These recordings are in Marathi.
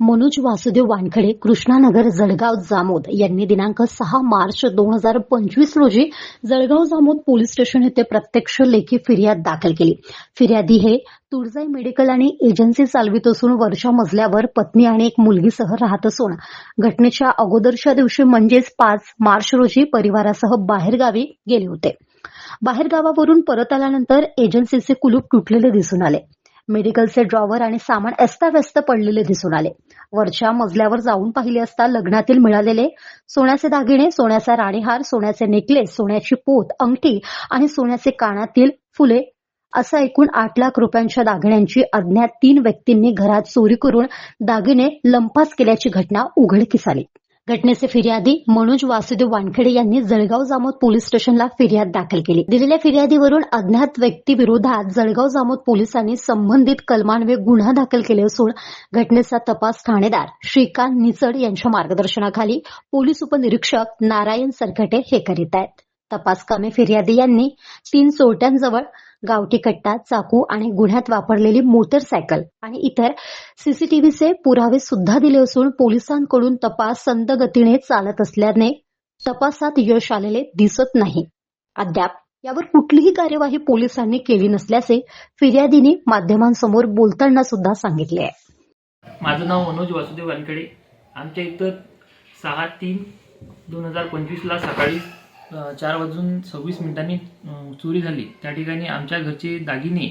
मनोज वासुदेव वानखडे कृष्णानगर जळगाव जामोद यांनी दिनांक सहा मार्च दोन हजार पंचवीस रोजी जळगाव जामोद पोलीस स्टेशन येथे प्रत्यक्ष लेखी फिर्याद दाखल केली. फिर्यादी हे तुळजाई मेडिकल आणि एजन्सी चालवित असून वर्षा मजल्यावर पत्नी आणि एक मुलगीसह राहत असून घटनेच्या अगोदरच्या दिवशी म्हणजेच पाच मार्च रोजी परिवारासह बाहेरगावी गेले होते. बाहेरगावावरून परत आल्यानंतर एजन्सीचे कुलूप तुटलेले दिसून आले. मेडिकलचे ड्रॉवर आणि सामान अस्ताव्यस्त पडलेले दिसून आले. वरच्या मजल्यावर जाऊन पाहिले असता लग्नातील मिळालेले सोन्याचे दागिने सोन्याचा राणीहार सोन्याचे नेकलेस सोन्याची पोत अंगठी आणि सोन्याचे कानातील फुले असा एकूण आठ लाख रुपयांच्या दागिन्यांची अज्ञात तीन व्यक्तींनी घरात चोरी करून दागिने लंपास केल्याची घटना उघडकीस आली. घटनेचे फिर्यादी मनोज वासुदेव वानखेडे यांनी जळगाव जामोद पोलीस स्टेशनला फिर्याद दाखल केली. दिलेल्या फिर्यादीवरून अज्ञात व्यक्तीविरोधात जळगाव जामोद पोलिसांनी संबंधित कलमान्वे गुन्हा दाखल केले असून घटनेचा तपास ठाणेदार श्रीकांत निचड यांच्या मार्गदर्शनाखाली पोलीस उपनिरीक्षक नारायण सरकटे हे करीत आहेत. तपास कामे फिर्यादी यांनी तीन चोरट्यांजवळ गावठी कट्टा चाकू आणि गुन्ह्यात वापरलेली मोटरसायकल आणि इतर सीसीटीव्हीचे पुरावे सुद्धा दिले असून पोलिसांकडून तपास संत गतीने चालत असल्याने तपासात यश आलेले दिसत नाही. अद्याप यावर कुठलीही कार्यवाही पोलिसांनी केली नसल्याचे फिर्यादीने माध्यमांसमोर बोलताना सुद्धा सांगितले आहे. माझं नाव मनोज वासुदेव वानखेडे. आमच्या इथं सहा तीन दोन हजार पंचवीसला सकाळी चार वाजून सव्वीस मिनिटांनी चोरी झाली. त्या ठिकाणी आमच्या घरचे दागिने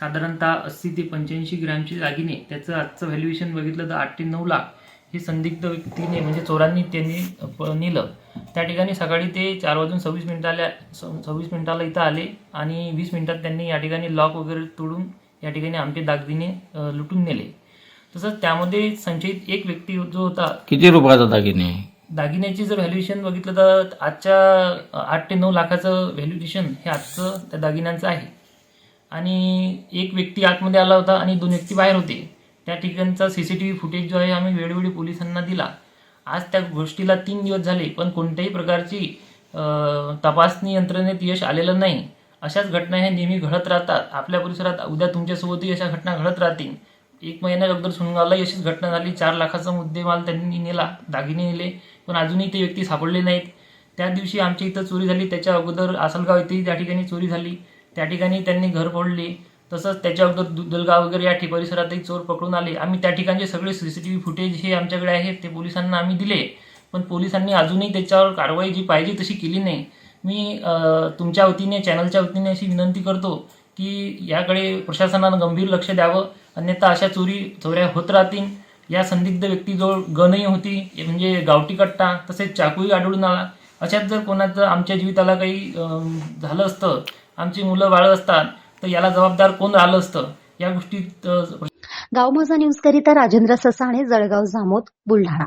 साधारणतः अस्सी ते पंच्याऐंशी ग्रॅमचे दागिने त्याचं आजचं व्हॅल्युएशन बघितलं तर आठ ते नऊ लाख हे संदिग्ध व्यक्तीने म्हणजे चोरांनी त्यांनी प- नेलं. त्या ठिकाणी सकाळी ते चार वाजून सव्वीस मिनिटाला स- सव्वीस मिनिटाला इथं आले आणि वीस मिनिटात त्यांनी या ठिकाणी लॉक वगैरे तोडून या ठिकाणी आमचे दागिने लुटून नेले. तसंच त्यामध्ये संचयित एक व्यक्ती जो होता किती रुपयाचा दागिने? दागिन्याची जर व्हॅल्युएशन बघितलं तर आजच्या आठ ते नऊ लाखाचं व्हॅल्युएशन हे आजचं त्या दागिन्यांचं आहे. आणि एक व्यक्ती आतमध्ये आला होता आणि दोन व्यक्ती बाहेर होते. त्या ठिकाणचा C C T V footage जो आहे आम्ही वेळोवेळी पोलिसांना दिला. आज त्या गोष्टीला तीन दिवस झाले पण कोणत्याही प्रकारची तपासणी यंत्रणेत यश आलेलं नाही. अशाच घटना ह्या नेहमी घडत राहतात. आपल्या परिसरात उद्या तुमच्यासोबतही अशा घटना घडत राहतील. एक महिन्या अगोदर सुनगावला अशीच घटना झाली. चार लाखाचा मुद्देमाल त्यांनी नेला. दागिने नेले. पण अजूनही ते व्यक्ती सापडले नाहीत. त्या दिवशी आमच्या इथं चोरी झाली. त्याच्या अगोदर आसलगाव इथेही त्या ठिकाणी चोरी झाली. त्या ठिकाणी त्यांनी घर फोडले. तसंच त्याच्या अगोदर दुदलगाव वगैरे या ठिक परिसरातही चोर पकडून आले. आम्ही त्या ठिकाणचे सगळे C C T V footage हे आमच्याकडे आहेत ते पोलिसांना आम्ही दिले. पण पोलिसांनी अजूनही त्याच्यावर कारवाई जी पाहिजे तशी केली नाही. मी तुमच्या वतीने चॅनलच्या वतीने अशी विनंती करतो की याकडे प्रशासनानं गंभीर लक्ष द्यावं. अन्यथा अशा चोरी चोऱ्या होत राहतील. या संदिग्ध व्यक्तीजवळ गनही होती म्हणजे गावठी कट्टा तसेच चाकूही आढळून आला. अशात जर कोणाचं आमच्या जीविताला काही झालं असतं आमची मुलं बाळं असतात तर याला जबाबदार कोण राहिलं असतं? या गोष्टीत गाव माझा न्यूज करिता राजेंद्र ससाणे जळगाव जामोद बुलढाणा.